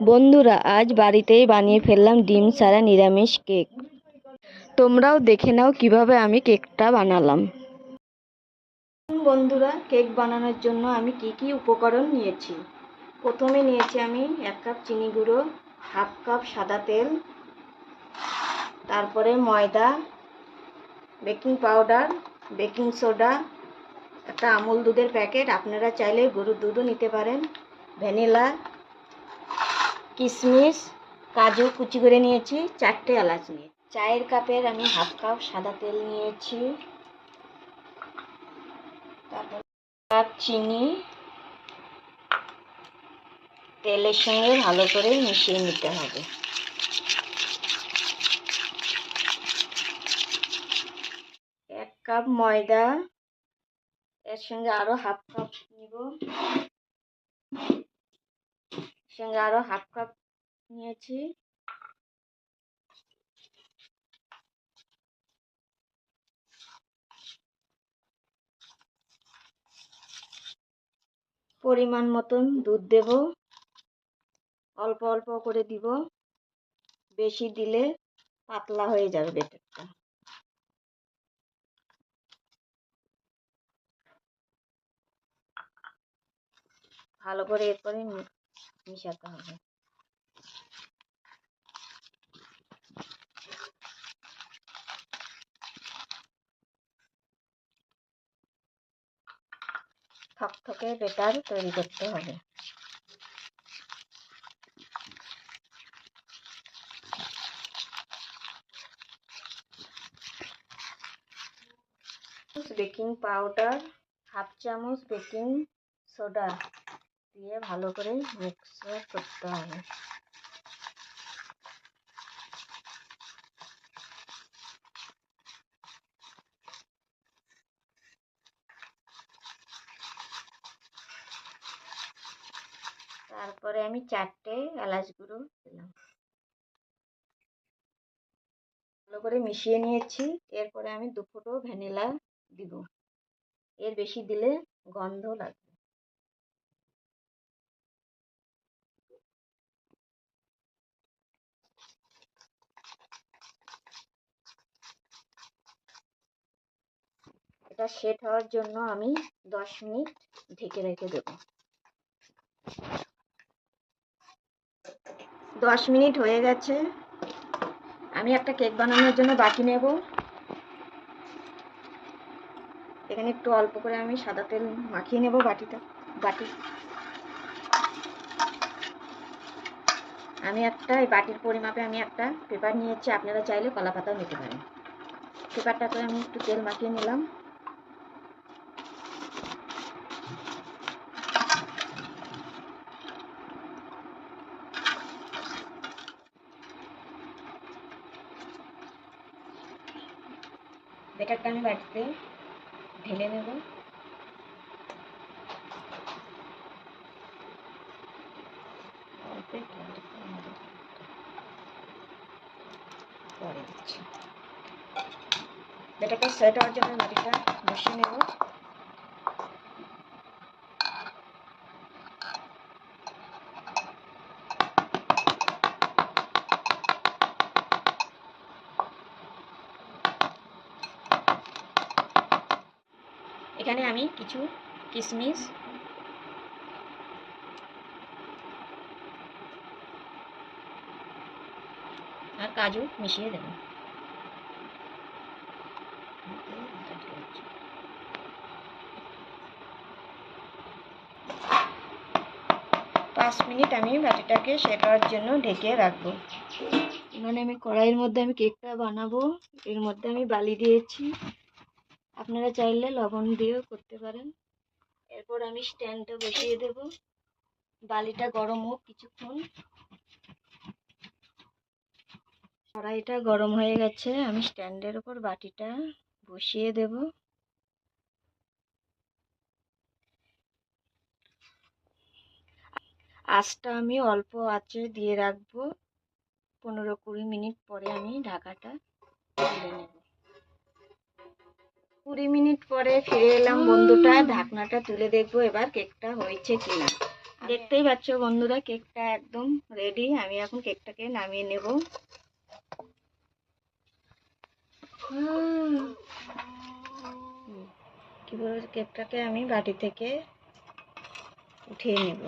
বন্ধুরা, আজ বাড়িতেই বানিয়ে ফেললাম ডিম ছাড়া নিরামিষ কেক। তোমরাও দেখে নাও কীভাবে আমি কেকটা বানালাম। বন্ধুরা, কেক বানানোর জন্য আমি কি কি উপকরণ নিয়েছি? প্রথমে নিয়েছি আমি এক কাপ চিনি গুঁড়ো, হাফ কাপ সাদা তেল, তারপরে ময়দা, বেকিং পাউডার, বেকিং সোডা, একটা আমুল দুধের প্যাকেট। আপনারা চাইলে গরুর দুধও নিতে পারেন। ভ্যানিলা কিশমিশ কাজু কুচি করে নিয়েছি, চারটে এলাচ নিয়ে। চায়ের কাপের আমি হাফ কাপ সাদা তেল নিয়েছি। তারপর কাপ চিনি। তেলের সঙ্গে ভালো করে মিশিয়ে নিতে হবে। এক কাপ ময়দা, এর সঙ্গে আরও হাফ কাপ নিব। সঙ্গে আরও হাফ কাপ নিয়েছি। পরিমাণ মতন দুধ দেব। অল্প অল্প করে দিব। বেশি দিলে পাতলা হয়ে যাবে বেটারটা ভালো করে এরপরে মিশাতে হবে। থকথকে বেটার তৈরি করতে হবে। বেকিং পাউডার হাফ চামচ বেকিং সোডা। দিয়ে ভালো করে মিক্স করতে হবে। তারপরে আমি চারটে এলাচ গুঁড়ো দিলাম। ভালো করে মিশিয়ে নিয়েছি। এরপরে আমি দু ফুটো ভ্যানিলা দিব। এর বেশি দিলে গন্ধ লাগবে। এটা সেট হওয়ার জন্য আমি দশ মিনিট ঢেকে রেখে দেব। দশ মিনিট হয়ে গেছে। আমি একটা কেক বানানোর জন্য বাটি নেব। এখানে একটু অল্প করে আমি সাদা তেল মাখিয়ে নেব বাটিটা, বাটি। আমি একটা, এই বাটির পরিমাপে আমি একটা পেপার নিয়েছি। আপনারা চাইলে কলা পাতাও নিতে পারেন। পেপারটাতে আমি একটু তেল মাখিয়ে নিলাম। বেটারটা আমি বাটিতে ঢেলে নেব। পরে দিচ্ছি। বেটারটা সেট হওয়ার জন্য মাটিটা বসিয়ে নেব। এখানে আমি কিছু কিশমিশ আর কাজু মিশিয়ে দেব। পাঁচ মিনিট আমি বাটিটাকে সেটার জন্য ঢেকে রাখব। মানে আমি কড়াইয়ের মধ্যে আমি কেকটা বানাবো। এর মধ্যে আমি বালি দিয়েছি। আপনারা চাইলে লবণ দিয়েও করতে পারেন। এরপর আমি স্ট্যান্ডটা বসিয়ে দেব। বালিটা গরম হোক কিছুক্ষণ। কড়াইটা গরম হয়ে গেছে। আমি স্ট্যান্ডের ওপর বাটিটা বসিয়ে দেব। আঁচটা আমি অল্প আঁচে দিয়ে রাখব। পনেরো কুড়ি মিনিট পরে আমি ঢাকাটা তুলে নেব। কুড়ি মিনিট পরে ফিরে এলাম বন্ধুটা, ঢাকনাটা তুলে দেখব এবার কেকটা হয়েছে কিনা। দেখতেই পাচ্ছ বন্ধুরা, কেকটা একদম রেডি আমি এখন কেকটাকে নামিয়ে নেব। কি বলে, কেকটাকে আমি বাটি থেকে উঠিয়ে নেব।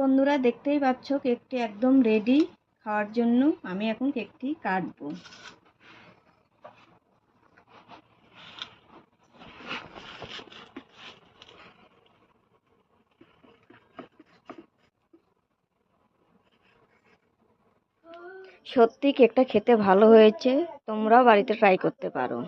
বন্ধুরা দেখতেই পাচ্ছ, কেকটি একদম রেডি খাওয়ার জন্য। আমি এখন কেকটি কাটবো। সত্যি কেকটা খেতে ভালো হয়েছে, তোমরাও বাড়িতে ট্রাই করতে পারো।